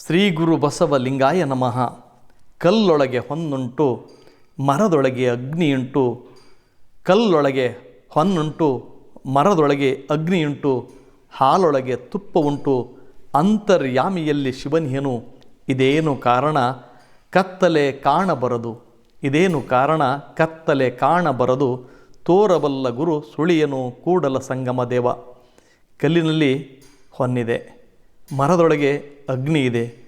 ಶ್ರೀ ಗುರು ಬಸವ ಲಿಂಗಾಯ ನಮಃ. ಕಲ್ಲೊಳಗೆ ಹೊನ್ನುಂಟು, ಮರದೊಳಗೆ ಅಗ್ನಿಯುಂಟು, ಕಲ್ಲೊಳಗೆ ಹೊನ್ನುಂಟು, ಮರದೊಳಗೆ ಅಗ್ನಿಯುಂಟು, ಹಾಲೊಳಗೆ ತುಪ್ಪ ಉಂಟು ಅಂತರ್ಯಾಮಿಯಲ್ಲಿ ಶಿವನಿಯನು ಇದೇನು ಕಾರಣ? ಕತ್ತಲೆ ಕಾಣಬರದು. ಇದೇನು ಕಾರಣ? ಕತ್ತಲೆ ಕಾಣಬರದು. ತೋರಬಲ್ಲ ಗುರು ಸುಳಿಯನು ಕೂಡಲ ಸಂಗಮ ದೇವ. ಕಲ್ಲಿನಲ್ಲಿ ಹೊನ್ನಿದೆ. ಮರದೊಳಗೆ ಅಗ್ನಿ ಇದೆ.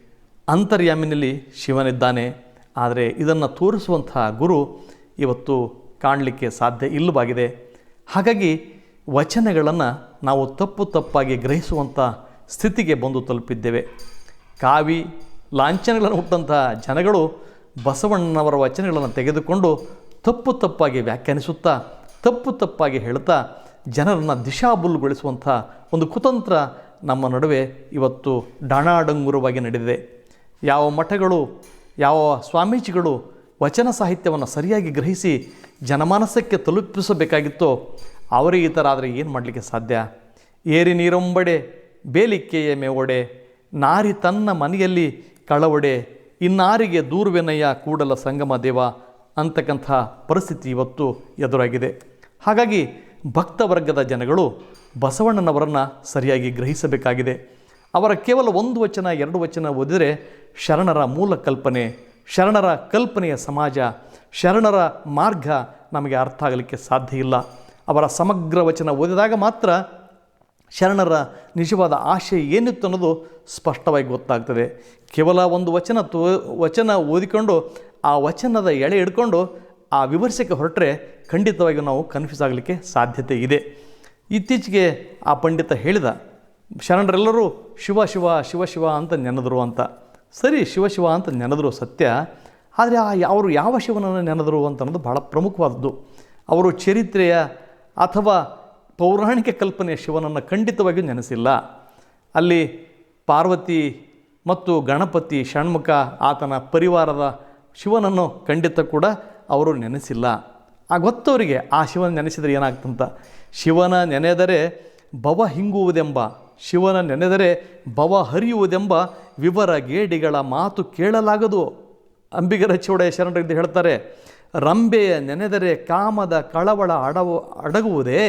ಅಂತರ್ಯಾಮಿನಲ್ಲಿ ಶಿವನಿದ್ದಾನೆ. ಆದರೆ ಇದನ್ನು ತೋರಿಸುವಂತಹ ಗುರು ಇವತ್ತು ಕಾಣಲಿಕ್ಕೆ ಸಾಧ್ಯ ಇಲ್ಲವಾಗಿದೆ. ಹಾಗಾಗಿ ವಚನಗಳನ್ನು ನಾವು ತಪ್ಪು ತಪ್ಪಾಗಿ ಗ್ರಹಿಸುವಂಥ ಸ್ಥಿತಿಗೆ ಬಂದು ತಲುಪಿದ್ದೇವೆ. ಕಾವಿ, ಲಾಂಛನಗಳನ್ನು ಹುಟ್ಟಂತಹ ಜನಗಳು ಬಸವಣ್ಣನವರ ವಚನಗಳನ್ನು ತೆಗೆದುಕೊಂಡು ತಪ್ಪು ತಪ್ಪಾಗಿ ವ್ಯಾಖ್ಯಾನಿಸುತ್ತಾ, ತಪ್ಪು ತಪ್ಪಾಗಿ ಹೇಳ್ತಾ ಜನರನ್ನು ದಿಶಾಬುಲ್ಗೊಳಿಸುವಂಥ ಒಂದು ಕುತಂತ್ರ ನಮ್ಮ ನಡುವೆ ಇವತ್ತು ಡಾಣಾಡಂಗುರವಾಗಿ ನಡೆದಿದೆ. ಯಾವ ಮಠಗಳು, ಯಾವ ಸ್ವಾಮೀಜಿಗಳು ವಚನ ಸಾಹಿತ್ಯವನ್ನು ಸರಿಯಾಗಿ ಗ್ರಹಿಸಿ ಜನಮಾನಸಕ್ಕೆ ತಲುಪಿಸಬೇಕಾಗಿತ್ತೋ, ಅವರೇ ಈ ಥರ ಆದರೆ ಏನು ಮಾಡಲಿಕ್ಕೆ ಸಾಧ್ಯ? ಏರಿ ನೀರೊಂಬಡೆ ಬೇಲಿಕ್ಕೆಯ ಮೇವೊಡೆ, ನಾರಿ ತನ್ನ ಮನೆಯಲ್ಲಿ ಕಳವಡೆ, ಇನ್ನಾರಿಗೆ ದೂರ್ವೆನಯ್ಯ ಕೂಡಲ ಸಂಗಮ ದೇವ ಅಂತಕ್ಕಂಥ ಪರಿಸ್ಥಿತಿ ಇವತ್ತು ಎದುರಾಗಿದೆ. ಹಾಗಾಗಿ ಭಕ್ತವರ್ಗದ ಜನಗಳು ಬಸವಣ್ಣನವರನ್ನು ಸರಿಯಾಗಿ ಗ್ರಹಿಸಬೇಕಾಗಿದೆ. ಅವರ ಕೇವಲ ಒಂದು ವಚನ, ಎರಡು ವಚನ ಓದಿದರೆ ಶರಣರ ಮೂಲ ಕಲ್ಪನೆ ಶರಣರ ಕಲ್ಪನೆಯ ಸಮಾಜ, ಶರಣರ ಮಾರ್ಗ ನಮಗೆ ಅರ್ಥ ಆಗಲಿಕ್ಕೆ ಸಾಧ್ಯ ಇಲ್ಲ. ಅವರ ಸಮಗ್ರ ವಚನ ಓದಿದಾಗ ಮಾತ್ರ ಶರಣರ ನಿಜವಾದ ಆಶಯ ಏನಿತ್ತು ಅನ್ನೋದು ಸ್ಪಷ್ಟವಾಗಿ ಗೊತ್ತಾಗ್ತದೆ. ಕೇವಲ ಒಂದು ವಚನ ತೋ, ವಚನ ಓದಿಕೊಂಡು ಆ ವಚನದ ಎಳೆ ಹಿಡ್ಕೊಂಡು ಆ ವಿಮರ್ಶೆಗೆ ಹೊರಟ್ರೆ ಖಂಡಿತವಾಗಿ ನಾವು ಕನ್ಫ್ಯೂಸ್ ಆಗಲಿಕ್ಕೆ ಸಾಧ್ಯತೆ ಇದೆ. ಇತ್ತೀಚೆಗೆ ಆ ಪಂಡಿತ ಹೇಳಿದ, ಶರಣರೆಲ್ಲರೂ ಶಿವ ಶಿವ ಶಿವ ಶಿವ ಅಂತ ನೆನೆದರು ಅಂತ. ಸರಿ, ಶಿವ ಶಿವ ಅಂತ ನೆನೆದರು ಸತ್ಯ, ಆದರೆ ಆ ಅವರು ಯಾವ ಶಿವನನ್ನು ನೆನೆದರು ಅಂತ ಅನ್ನೋದು ಭಾಳ ಪ್ರಮುಖವಾದದ್ದು. ಅವರು ಚರಿತ್ರೆಯ ಅಥವಾ ಪೌರಾಣಿಕ ಕಲ್ಪನೆಯ ಶಿವನನ್ನು ಖಂಡಿತವಾಗಿಯೂ ನೆನೆಸಿಲ್ಲ. ಅಲ್ಲಿ ಪಾರ್ವತಿ ಮತ್ತು ಗಣಪತಿ ಷಣ್ಮುಖ ಆತನ ಪರಿವಾರದ ಶಿವನನ್ನು ಖಂಡಿತ ಕೂಡ ಅವರು ನೆನೆಸಿಲ್ಲ. ಆ ಗೊತ್ತವರಿಗೆ ಆ ಶಿವನ ನೆನೆಸಿದರೆ ಏನಾಗ್ತಂತ? ಶಿವನ ನೆನೆದರೆ ಭವ ಹಿಂಗುವುದೆಂಬ, ಶಿವನ ನೆನೆದರೆ ಭವ ಹರಿಯುವುದೆಂಬ ವಿವರ ಗೇಡಿಗಳ ಮಾತು ಕೇಳಲಾಗದು. ಅಂಬಿಗರ ಚೌಡೆಯ ಶರಣರಿಂದ ಹೇಳ್ತಾರೆ, ರಂಬೆಯ ನೆನೆದರೆ ಕಾಮದ ಕಳವಳ ಅಡವು, ಅಡಗುವುದೇ,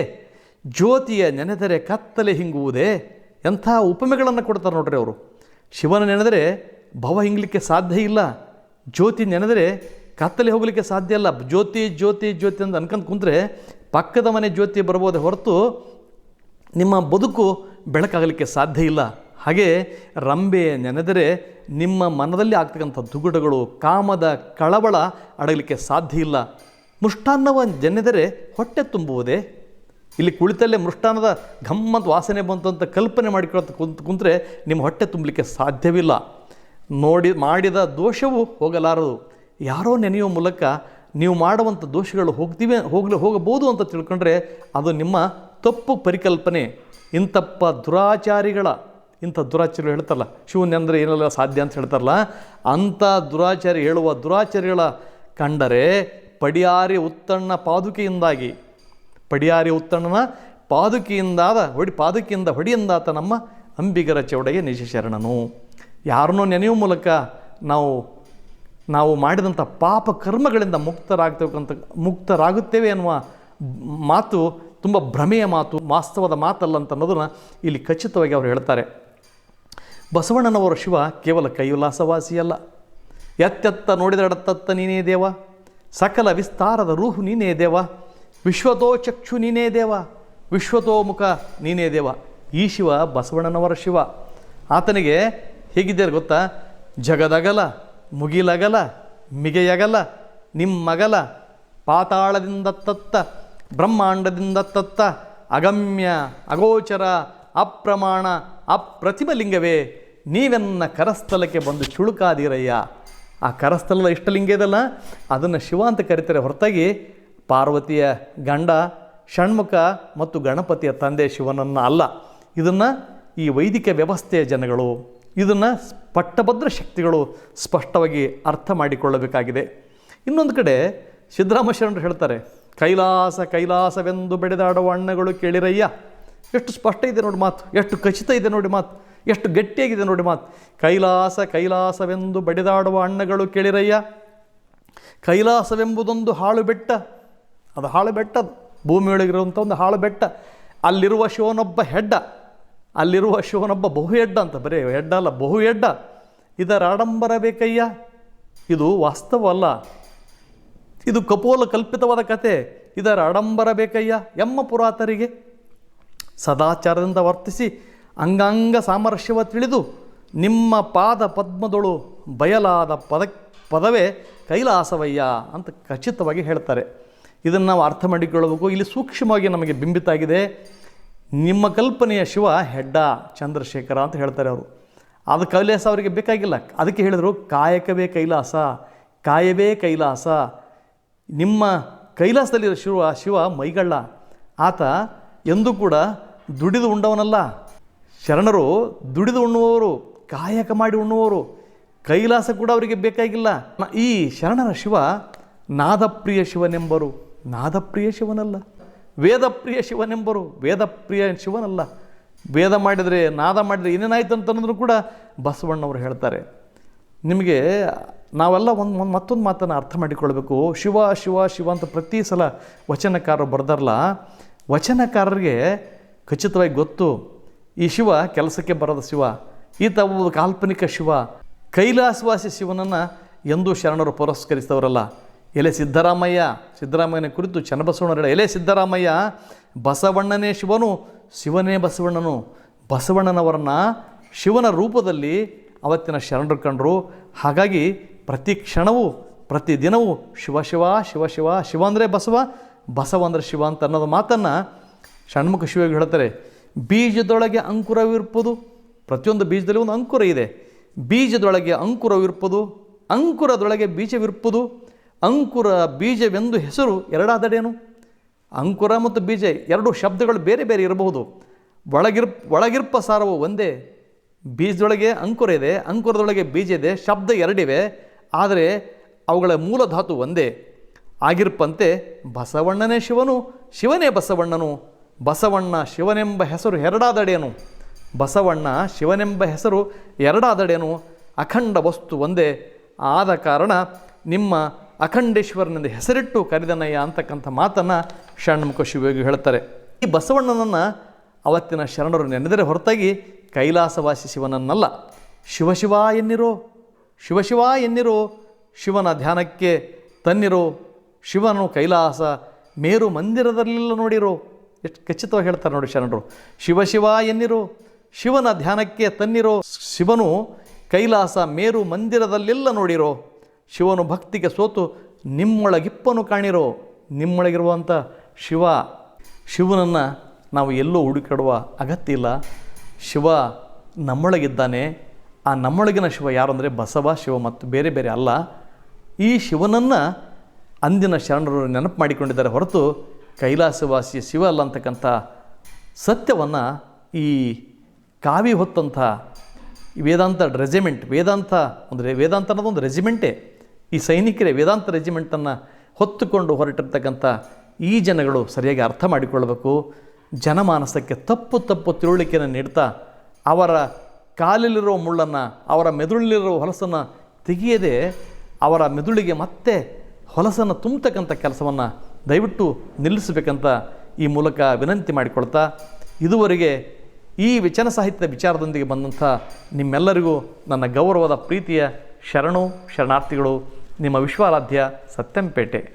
ಜ್ಯೋತಿಯ ನೆನೆದರೆ ಕತ್ತಲೆ ಹಿಂಗುವುದೇ ಎಂಥ ಉಪಮೆಗಳನ್ನು ಕೊಡ್ತಾರೆ ನೋಡ್ರಿ ಅವರು. ಶಿವನ ನೆನೆದರೆ ಭವ ಹಿಂಗಲಿಕ್ಕೆ ಸಾಧ್ಯ ಇಲ್ಲ, ಜ್ಯೋತಿ ನೆನೆದರೆ ಕತ್ತಲೆ ಹೋಗಲಿಕ್ಕೆ ಸಾಧ್ಯ ಇಲ್ಲ. ಜ್ಯೋತಿ ಜ್ಯೋತಿ ಜ್ಯೋತಿ ಅಂತ ಅನ್ಕೊಂಡು ಕುಂತ್ರೆ ಪಕ್ಕದ ಮನೆ ಜ್ಯೋತಿ ಬರ್ಬೋದೇ ಹೊರತು ನಿಮ್ಮ ಬದುಕು ಬೆಳಕಾಗಲಿಕ್ಕೆ ಸಾಧ್ಯ ಇಲ್ಲ. ಹಾಗೆ ರಂಬೆ ನೆನೆದರೆ ನಿಮ್ಮ ಮನದಲ್ಲಿ ಆಗ್ತಕ್ಕಂಥ ದುಗುಡಗಳು, ಕಾಮದ ಕಳವಳ ಅಡಗಲಿಕ್ಕೆ ಸಾಧ್ಯ ಇಲ್ಲ. ಮೃಷ್ಟಾನ್ನವ ನೆನೆದರೆ ಹೊಟ್ಟೆ ತುಂಬುವುದೇ? ಇಲ್ಲಿ ಕುಳಿತಲ್ಲೇ ಮೃಷ್ಟಾನ್ನದ ಘಮ್ಮಂತ ವಾಸನೆ ಬಂತು ಅಂತ ಕಲ್ಪನೆ ಮಾಡಿಕೊಳ್ತ ಕುಂತು ಕುಂತರೆ ನಿಮ್ಮ ಹೊಟ್ಟೆ ತುಂಬಲಿಕ್ಕೆ ಸಾಧ್ಯವಿಲ್ಲ. ನೋಡಿ ಮಾಡಿದ ದೋಷವು ಹೋಗಲಾರದು. ಯಾರೋ ನೆನೆಯುವ ಮೂಲಕ ನೀವು ಮಾಡುವಂಥ ದೋಷಗಳು ಹೋಗ್ತೀವಿ, ಹೋಗಲಿ, ಹೋಗಬಹುದು ಅಂತ ತಿಳ್ಕೊಂಡ್ರೆ ಅದು ನಿಮ್ಮ ತಪ್ಪು ಪರಿಕಲ್ಪನೆ. ಇಂಥಪ್ಪ ದುರಾಚಾರಿಗಳ, ಇಂಥ ದುರಾಚಾರಿಗಳು ಹೇಳ್ತಾರಲ್ಲ ಶಿವನ್ಯ ಅಂದರೆ ಏನೆಲ್ಲ ಸಾಧ್ಯ ಅಂತ ಹೇಳ್ತಾರಲ್ಲ, ಅಂಥ ದುರಾಚಾರಿ, ಹೇಳುವ ದುರಾಚಾರಿಗಳ ಕಂಡರೆ ಪಡಿಯಾರಿ ಉತ್ತಣ್ಣ ಪಾದುಕೆಯಿಂದಾಗಿ, ಪಡಿಯಾರಿ ಉತ್ತಣ್ಣನ ಪಾದುಕೆಯಿಂದಾದ, ಹೊಡಿ, ಪಾದುಕೆಯಿಂದ ಹೊಡಿಯಿಂದಾತ ನಮ್ಮ ಅಂಬಿಗರ ಚೌಡಗೆ ನಿಜ ಶರಣನು ಯಾರನ್ನೋ ನೆನೆಯುವ ಮೂಲಕ ನಾವು ನಾವು ಮಾಡಿದಂಥ ಪಾಪ ಕರ್ಮಗಳಿಂದ ಮುಕ್ತರಾಗ್ತಕ್ಕಂಥ, ಮುಕ್ತರಾಗುತ್ತೇವೆ ಅನ್ನುವ ಮಾತು ತುಂಬ ಭ್ರಮೆಯ ಮಾತು, ವಾಸ್ತವದ ಮಾತಲ್ಲ ಅಂತ ಅನ್ನೋದನ್ನು ಇಲ್ಲಿ ಖಚಿತವಾಗಿ ಅವರು ಹೇಳ್ತಾರೆ. ಬಸವಣ್ಣನವರ ಶಿವ ಕೇವಲ ಕೈಲಾಸವಾಸಿಯಲ್ಲ. ಎತ್ತೆತ್ತ ನೋಡಿದಡತ್ತತ್ತ ನೀನೇ ದೇವ. ಸಕಲ ವಿಸ್ತಾರದ ರೂಹು ನೀನೇ ದೇವ. ವಿಶ್ವತೋ ಚಕ್ಷು ನೀನೇ ದೇವ. ವಿಶ್ವತೋ ಮುಖ ನೀನೇ ದೇವ. ಈ ಶಿವ ಬಸವಣ್ಣನವರ ಶಿವ. ಆತನಿಗೆ ಹೇಗಿದ್ದಾರೆ ಗೊತ್ತಾ? ಜಗದಗಲ. ಮುಗಿಲಗಲ, ಮಿಗೆಯಗಲ, ನಿಮ್ಮಗಲ, ಪಾತಾಳದಿಂದ ತತ್ತ, ಬ್ರಹ್ಮಾಂಡದಿಂದ ತತ್ತ, ಅಗಮ್ಯ, ಅಗೋಚರ, ಅಪ್ರಮಾಣ, ಅಪ್ರತಿಮಲಿಂಗವೇ, ನೀವೆನ್ನ ಕರಸ್ಥಲಕ್ಕೆ ಬಂದು ಚುಳುಕಾದಿರಯ್ಯ. ಆ ಕರಸ್ಥಲದ ಇಷ್ಟಲಿಂಗ ಇದಲ್ಲ, ಅದನ್ನು ಶಿವ ಅಂತ ಕರೀತಾರೆ. ಹೊರತಾಗಿ ಪಾರ್ವತಿಯ ಗಂಡ, ಷಣ್ಮುಖ ಮತ್ತು ಗಣಪತಿಯ ತಂದೆ ಶಿವನನ್ನು ಅಲ್ಲ. ಇದನ್ನು ಈ ವೈದಿಕ ವ್ಯವಸ್ಥೆಯ ಜನಗಳು ಇದನ್ನು ಪಟ್ಟಭದ್ರ ಶಕ್ತಿಗಳು ಸ್ಪಷ್ಟವಾಗಿ ಅರ್ಥ ಮಾಡಿಕೊಳ್ಳಬೇಕಾಗಿದೆ. ಇನ್ನೊಂದು ಕಡೆ ಸಿದ್ದರಾಮ ಶರಣರು ಹೇಳ್ತಾರೆ, ಕೈಲಾಸ ಕೈಲಾಸವೆಂದು ಬೆಳೆದಾಡುವ ಅಣ್ಣಗಳು ಕೇಳಿರಯ್ಯ, ಎಷ್ಟು ಸ್ಪಷ್ಟ ಇದೆ ನೋಡಿ ಮಾತು, ಎಷ್ಟು ಖಚಿತ ಇದೆ ನೋಡಿ ಮಾತು, ಎಷ್ಟು ಗಟ್ಟಿಯಾಗಿದೆ ನೋಡಿ ಮಾತು. ಕೈಲಾಸ ಕೈಲಾಸವೆಂದು ಬಡಿದಾಡುವ ಅಣ್ಣಗಳು ಕೇಳಿರಯ್ಯ, ಕೈಲಾಸವೆಂಬುದೊಂದು ಹಾಳು ಬೆಟ್ಟ, ಅದು ಹಾಳು ಬೆಟ್ಟ ಭೂಮಿಯೊಳಗಿರುವಂಥ ಒಂದು ಹಾಳು ಬೆಟ್ಟ, ಅಲ್ಲಿರುವ ಶಿವನೊಬ್ಬ ಹೆಡ್ಡ ಅಲ್ಲಿರುವ ಶಿವನೊಬ್ಬ ಬಹು ಎಡ್ಡ ಅಂತ, ಬರೀ ಎಡ್ಡ ಅಲ್ಲ, ಬಹು ಎಡ್ಡ. ಇದರ ಆಡಂಬರ ಬೇಕಯ್ಯ ಇದು ವಾಸ್ತವಲ್ಲ ಇದು ಕಪೋಲ ಕಲ್ಪಿತವಾದ ಕತೆ ಇದರ ಆಡಂಬರ ಬೇಕಯ್ಯ ಎಮ್ಮ ಪುರಾತರಿಗೆ? ಸದಾಚಾರದಿಂದ ವರ್ತಿಸಿ ಅಂಗಾಂಗ ಸಾಮರಸ್ಯವ ತಿಳಿದು ನಿಮ್ಮ ಪಾದ ಪದ್ಮದೊಳು ಬಯಲಾದ ಪದ, ಪದವೇ ಕೈಲಾಸವಯ್ಯ ಅಂತ ಖಚಿತವಾಗಿ ಹೇಳ್ತಾರೆ. ಇದನ್ನು ನಾವು ಅರ್ಥ ಮಾಡಿಕೊಳ್ಳಬೇಕು. ಇಲ್ಲಿ ಸೂಕ್ಷ್ಮವಾಗಿ ನಮಗೆ ಬಿಂಬಿತ ಆಗಿದೆ ನಿಮ್ಮ ಕಲ್ಪನೆಯ ಶಿವ ಹೆಡ್ಡ ಚಂದ್ರಶೇಖರ ಅಂತ ಹೇಳ್ತಾರೆ ಅವರು. ಅದು ಕೈಲಾಸ ಅವರಿಗೆ ಬೇಕಾಗಿಲ್ಲ. ಅದಕ್ಕೆ ಹೇಳಿದರು, ಕಾಯಕವೇ ಕೈಲಾಸ, ಕಾಯವೇ ಕೈಲಾಸ. ನಿಮ್ಮ ಕೈಲಾಸದಲ್ಲಿರೋ ಶಿವ ಶಿವ ಮೈಗಳ್ಳ. ಆತ ಎಂದೂ ಕೂಡ ದುಡಿದು ಉಂಡವನಲ್ಲ. ಶರಣರು ದುಡಿದು ಉಣ್ಣುವವರು, ಕಾಯಕ ಮಾಡಿ ಉಣ್ಣುವವರು. ಕೈಲಾಸ ಕೂಡ ಅವರಿಗೆ ಬೇಕಾಗಿಲ್ಲ. ಈ ಶರಣರ ಶಿವ ನಾದಪ್ರಿಯ ಶಿವನೆಂಬರು. ನಾದಪ್ರಿಯ ಶಿವನಲ್ಲ. ವೇದಪ್ರಿಯ ಶಿವನೆಂಬರು. ವೇದಪ್ರಿಯ ಶಿವನಲ್ಲ. ವೇದ ಮಾಡಿದರೆ, ನಾದ ಮಾಡಿದರೆ ಏನೇನಾಯ್ತು ಅಂತಂದ್ರೂ ಕೂಡ ಬಸವಣ್ಣವರು ಹೇಳ್ತಾರೆ. ನಿಮಗೆ ನಾವೆಲ್ಲ ಒಂದು ಒಂದು ಮತ್ತೊಂದು ಮಾತನ್ನು ಅರ್ಥ ಮಾಡಿಕೊಳ್ಬೇಕು. ಶಿವ ಶಿವ ಶಿವ ಅಂತ ಪ್ರತಿ ಸಲ ವಚನಕಾರರು ಬರ್ದಾರಲ್ಲ, ವಚನಕಾರರಿಗೆ ಖಚಿತವಾಗಿ ಗೊತ್ತು, ಈ ಶಿವ ಕೆಲಸಕ್ಕೆ ಬರದ ಶಿವ, ಈತ ಒಬ್ಬ ಕಾಲ್ಪನಿಕ ಶಿವ, ಕೈಲಾಸವಾಸಿ ಶಿವನನ್ನು ಎಂದೂ ಶರಣರು ಪುರಸ್ಕರಿಸಿದವರಲ್ಲ. ಎಲೆ ಸಿದ್ದರಾಮಯ್ಯ, ಸಿದ್ದರಾಮಯ್ಯನ ಕುರಿತು ಚನ್ನಬಸವಣ್ಣರ ಎಲೆ ಸಿದ್ದರಾಮಯ್ಯ, ಬಸವಣ್ಣನೇ ಶಿವನು, ಶಿವನೇ ಬಸವಣ್ಣನು. ಬಸವಣ್ಣನವರನ್ನ ಶಿವನ ರೂಪದಲ್ಲಿ ಅವತ್ತಿನ ಶರಣರು ಕಂಡರು. ಹಾಗಾಗಿ ಪ್ರತಿ ಕ್ಷಣವೂ, ಪ್ರತಿ ದಿನವೂ ಶಿವ ಶಿವ ಶಿವ ಶಿವ ಶಿವ ಅಂದರೆ ಬಸವ ಬಸವ ಅಂದರೆ ಶಿವ ಅಂತ ಅನ್ನೋದು ಮಾತನ್ನು ಷಣ್ಮುಖ ಶಿವಗೆ ಹೇಳ್ತಾರೆ. ಬೀಜದೊಳಗೆ ಅಂಕುರವಿರ್ಪುದು. ಪ್ರತಿಯೊಂದು ಬೀಜದಲ್ಲಿ ಒಂದು ಅಂಕುರ ಇದೆ. ಬೀಜದೊಳಗೆ ಅಂಕುರವಿರ್ಪುದು. ಅಂಕುರದೊಳಗೆ ಬೀಜವಿರ್ಪುದು. ಅಂಕುರ ಬೀಜವೆಂದು ಹೆಸರು ಎರಡಾದಡೇನು? ಅಂಕುರ ಮತ್ತು ಬೀಜ ಎರಡು ಶಬ್ದಗಳು ಬೇರೆ ಬೇರೆ ಇರಬಹುದು. ಒಳಗಿರ್ಪ್ ಒಳಗಿರ್ಪ ಸಾರವು ಒಂದೇ, ಬೀಜದೊಳಗೆ ಅಂಕುರ ಇದೆ, ಅಂಕುರದೊಳಗೆ ಬೀಜ ಇದೆ, ಶಬ್ದ ಎರಡಿವೆ, ಆದರೆ ಅವುಗಳ ಮೂಲ ಧಾತು ಒಂದೇ. ಆಗಿರ್ಪಂತೆ ಬಸವಣ್ಣನೇ ಶಿವನು, ಶಿವನೇ ಬಸವಣ್ಣನು, ಬಸವಣ್ಣ ಶಿವನೆಂಬ ಹೆಸರು ಎರಡಾದಡೇನು. ಬಸವಣ್ಣ ಶಿವನೆಂಬ ಹೆಸರು ಎರಡಾದಡೇನು. ಅಖಂಡ ವಸ್ತು ಒಂದೇ. ಆದ ಕಾರಣ ನಿಮ್ಮ ಅಖಂಡೇಶ್ವರನೆಂದು ಹೆಸರಿಟ್ಟು ಕರೆದನಯ್ಯ ಅಂತಕ್ಕಂಥ ಮಾತನ್ನು ಷಣ್ಮುಖ ಶಿವಯೋಗಿ ಹೇಳ್ತಾರೆ. ಈ ಬಸವಣ್ಣನನ್ನು ಅವತ್ತಿನ ಶರಣರು ನೆನೆದರೆ ಹೊರತಾಗಿ ಕೈಲಾಸವಾಸಿ ಶಿವನನ್ನಲ್ಲ. ಶಿವಶಿವ ಎನ್ನಿರೋ ಶಿವಶಿವ ಎನ್ನಿರೋ, ಶಿವನ ಧ್ಯಾನಕ್ಕೆ ತನ್ನಿರೋ, ಶಿವನು ಕೈಲಾಸ ಮೇರು ಮಂದಿರದಲ್ಲೆಲ್ಲ ನೋಡಿರೋ. ಎಷ್ಟು ಖಚಿತವಾಗಿ ಹೇಳ್ತಾರೆ ನೋಡಿ ಶರಣರು. ಶಿವಶಿವ ಎನ್ನಿರೋ, ಶಿವನ ಧ್ಯಾನಕ್ಕೆ ತನ್ನಿರೋ, ಶಿವನು ಕೈಲಾಸ ಮೇರು ಮಂದಿರದಲ್ಲೆಲ್ಲ ನೋಡಿರೋ. ಶಿವನು ಭಕ್ತಿಗೆ ಸೋತು, ನಿಮ್ಮೊಳಗಿಪ್ಪನು ಕಾಣಿರೋ ನಿಮ್ಮೊಳಗಿರುವಂಥ ಶಿವ, ಶಿವನನ್ನು ನಾವು ಎಲ್ಲೂ ಹುಡುಕಾಡುವ ಅಗತ್ಯ ಇಲ್ಲ. ಶಿವ ನಮ್ಮೊಳಗಿದ್ದಾನೆ. ಆ ನಮ್ಮೊಳಗಿನ ಶಿವ ಯಾರು ಅಂದರೆ ಬಸವ, ಶಿವ ಮತ್ತು ಬೇರೆ ಬೇರೆ ಅಲ್ಲ. ಈ ಶಿವನನ್ನು ಅಂದಿನ ಶರಣರು ನೆನಪು ಮಾಡಿಕೊಂಡಿದ್ದಾರೆ ಹೊರತು ಕೈಲಾಸವಾಸಿಯ ಶಿವ ಅಲ್ಲ ಅಂತಕ್ಕಂಥ ಸತ್ಯವನ್ನು ಈ ಕಾವಿ ಹೊತ್ತಂಥ ವೇದಾಂತ ರೆಜಿಮೆಂಟ್ ವೇದಾಂತ ಅಂದರೆ ವೇದಾಂತ ಅನ್ನೋದು ಒಂದು ರೆಜಿಮೆಂಟೇ ಈ ಸೈನಿಕರೇ ವೇದಾಂತ ರೆಜಿಮೆಂಟನ್ನು ಹೊತ್ತುಕೊಂಡು ಹೊರಟಿರ್ತಕ್ಕಂಥ ಈ ಜನಗಳು ಸರಿಯಾಗಿ ಅರ್ಥ ಮಾಡಿಕೊಳ್ಳಬೇಕು. ಜನಮಾನಸಕ್ಕೆ ತಪ್ಪು ತಪ್ಪು ತಿಳುವಳಿಕೆಯನ್ನು ನೀಡ್ತಾ ಅವರ ಕಾಲಲ್ಲಿರೋ ಮುಳ್ಳನ್ನು, ಅವರ ಮೆದುಳಲ್ಲಿರೋ ಹೊಲಸನ್ನು ತೆಗೆಯದೆ ಅವರ ಮೆದುಳಿಗೆ ಮತ್ತೆ ಹೊಲಸನ್ನು ತುಂಬತಕ್ಕಂಥ ಕೆಲಸವನ್ನು ದಯವಿಟ್ಟು ನಿಲ್ಲಿಸಬೇಕಂತ ಈ ಮೂಲಕ ವಿನಂತಿ ಮಾಡಿಕೊಳ್ತಾ ಇದುವರೆಗೆ ಈ ವಿಚನ ಸಾಹಿತ್ಯ ವಿಚಾರದೊಂದಿಗೆ ಬಂದಂಥ ನಿಮ್ಮೆಲ್ಲರಿಗೂ ನನ್ನ ಗೌರವದ ಪ್ರೀತಿಯ ಶರಣು, ಶರಣಾರ್ಥಿಗಳು ನಿಮ್ಮ ವಿಶ್ವಾರಾಧ್ಯ ಸತ್ಯಂಪೇಟೆ.